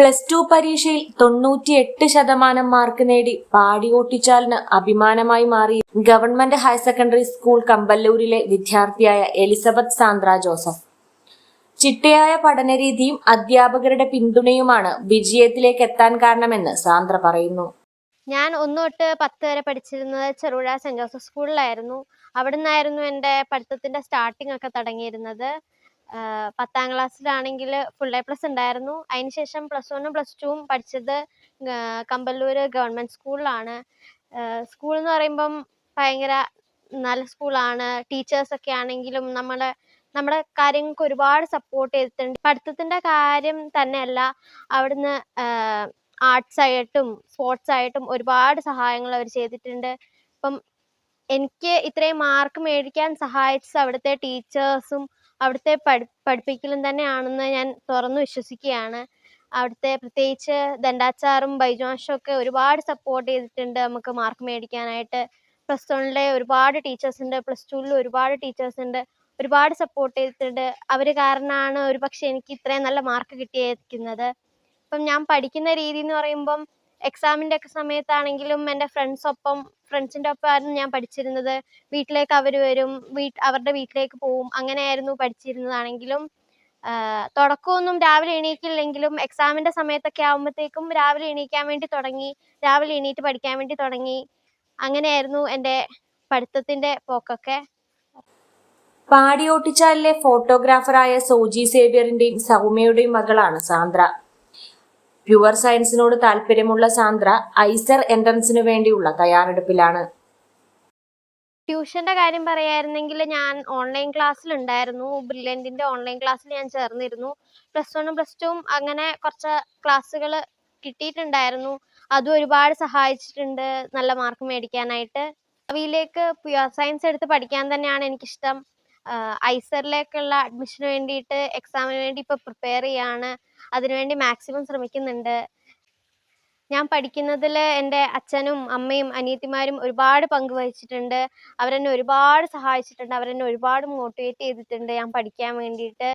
Plus two പരീക്ഷയിൽ തൊണ്ണൂറ്റിയെട്ട് ശതമാനം മാർക്ക് നേടി പാടിയോട്ടിച്ചാലിന് അഭിമാനമായി മാറി. ഗവൺമെന്റ് ഹയർ സെക്കൻഡറി സ്കൂൾ കമ്പല്ലൂരിലെ വിദ്യാർത്ഥിയായ എലിസബത്ത് സാന്ദ്ര ജോസഫ്. ചിട്ടയായ പഠനരീതിയും അധ്യാപകരുടെ പിന്തുണയുമാണ് വിജയത്തിലേക്ക് എത്താൻ കാരണമെന്ന് സാന്ദ്ര പറയുന്നു. ഞാൻ ഒന്ന് തൊട്ട് പത്ത് വരെ പഠിച്ചിരുന്നത് ചെറുപുഴ സെന്റ് ജോസഫ് സ്കൂളിലായിരുന്നു. അവിടെ നിന്നായിരുന്നു എന്റെ പഠിത്തത്തിന്റെ സ്റ്റാർട്ടിംഗ് ഒക്കെ തുടങ്ങിയിരുന്നത്. പത്താം ക്ലാസ്സിലാണെങ്കിൽ ഫുൾ എ പ്ലസ് ഉണ്ടായിരുന്നു. അതിനുശേഷം പ്ലസ് വണ്ണും പ്ലസ് ടുവും പഠിച്ചത് ഗ- കമ്പല്ലൂര് ഗവൺമെന്റ് സ്കൂളിലാണ് സ്കൂൾ എന്ന് പറയുമ്പം ഭയങ്കര നല്ല സ്കൂളാണ് ടീച്ചേഴ്സ് ഒക്കെ ആണെങ്കിലും നമ്മളെ നമ്മുടെ കാര്യങ്ങൾക്ക് ഒരുപാട് സപ്പോർട്ട് ചെയ്തിട്ടുണ്ട്. പഠിത്തത്തിന്റെ കാര്യം തന്നെയല്ല അവിടുന്ന് ആർട്സ് ആയിട്ടും സ്പോർട്സ് ആയിട്ടും ഒരുപാട് സഹായങ്ങൾ അവർ ചെയ്തിട്ടുണ്ട്. ഇപ്പം എനിക്ക് ഇത്രയും മാർക്ക് മേടിക്കാൻ സഹായിച്ചത് അവിടുത്തെ ടീച്ചേഴ്സും അവിടുത്തെ പഠി പഠിപ്പിക്കലും തന്നെയാണെന്ന് ഞാൻ തുറന്നു വിശ്വസിക്കുകയാണ്. അവിടുത്തെ പ്രത്യേകിച്ച് ദണ്ടാച്ചാറും ബൈജു മാഷും ഒക്കെ ഒരുപാട് സപ്പോർട്ട് ചെയ്തിട്ടുണ്ട് നമുക്ക് മാർക്ക് മേടിക്കാനായിട്ട്. പ്ലസ് വണ്ണിലെ ഒരുപാട് ടീച്ചേഴ്സ് ഉണ്ട് പ്ലസ് ടുവിൽ ഒരുപാട് ടീച്ചേഴ്സ് ഉണ്ട് ഒരുപാട് സപ്പോർട്ട് ചെയ്തിട്ടുണ്ട്. അവർ കാരണമാണ് ഒരുപക്ഷെ എനിക്ക് ഇത്രയും നല്ല മാർക്ക് കിട്ടിയിരിക്കുന്നത്. ഇപ്പം ഞാൻ പഠിക്കുന്ന രീതി എന്ന് പറയുമ്പം എക്സാമിന്റെ ഒക്കെ സമയത്താണെങ്കിലും എന്റെ ഫ്രണ്ട്സ് ഒപ്പം ഫ്രണ്ട്സിന്റെ ഒപ്പമായിരുന്നു ഞാൻ പഠിച്ചിരുന്നത്. വീട്ടിലേക്ക് അവർ വരും വീട്ട് അവരുടെ വീട്ടിലേക്ക് പോവും അങ്ങനെയായിരുന്നു പഠിച്ചിരുന്നതാണെങ്കിലും തുടക്കമൊന്നും രാവിലെ എണീക്കില്ലെങ്കിലും എക്സാമിന്റെ സമയത്തൊക്കെ ആകുമ്പോഴത്തേക്കും രാവിലെ എണീക്കാൻ വേണ്ടി തുടങ്ങി രാവിലെ എണീറ്റ് പഠിക്കാൻ വേണ്ടി തുടങ്ങി. അങ്ങനെയായിരുന്നു എന്റെ പഠിത്തത്തിന്റെ പോക്കൊക്കെ. പാടിയോട്ടിച്ചാലിലെ ഫോട്ടോഗ്രാഫറായ സോജി സേവ്യറിന്റെയും സൗമ്യയുടെയും മകളാണ് സാന്ദ്ര. പ്യുവർ സയൻസിനോട് താല്പര്യമുള്ള സാന്ദ്ര ഐസർ എൻട്രൻസിനു വേണ്ടിയുള്ള തയ്യാറെടുപ്പിലാണ്. ട്യൂഷന്റെ കാര്യം പറയായിരുന്നെങ്കിൽ ഞാൻ ഓൺലൈൻ ക്ലാസ്സിലുണ്ടായിരുന്നു. ബ്രില്യന്റിന്റെ ഓൺലൈൻ ക്ലാസ്സിൽ ഞാൻ ചേർന്നിരുന്നു. പ്ലസ് വണ്ണും പ്ലസ് ടുവും അങ്ങനെ കുറച്ച് ക്ലാസ്സുകൾ കിട്ടിയിട്ടുണ്ടായിരുന്നു. അതും ഒരുപാട് സഹായിച്ചിട്ടുണ്ട് നല്ല മാർക്ക് മേടിക്കാനായിട്ട്. ഭാവിയിലേക്ക് പ്യുവർ സയൻസ് എടുത്ത് പഠിക്കാൻ തന്നെയാണ് എനിക്കിഷ്ടം. ഐസറിലേക്കുള്ള അഡ്മിഷന് വേണ്ടിയിട്ട് എക്സാമിന് വേണ്ടി ഇപ്പോൾ പ്രിപ്പയർ ചെയ്യാണ്. അതിനുവേണ്ടി മാക്സിമം ശ്രമിക്കുന്നുണ്ട്. ഞാൻ പഠിക്കുന്നതിൽ എന്റെ അച്ഛനും അമ്മയും അനിയത്തിമാരും ഒരുപാട് പങ്ക് വഹിച്ചിട്ടുണ്ട്. അവരെന്നെ ഒരുപാട് സഹായിച്ചിട്ടുണ്ട്. അവരെന്നെ ഒരുപാട് മോട്ടിവേറ്റ് ചെയ്തിട്ടുണ്ട് ഞാൻ പഠിക്കാൻ വേണ്ടിയിട്ട്.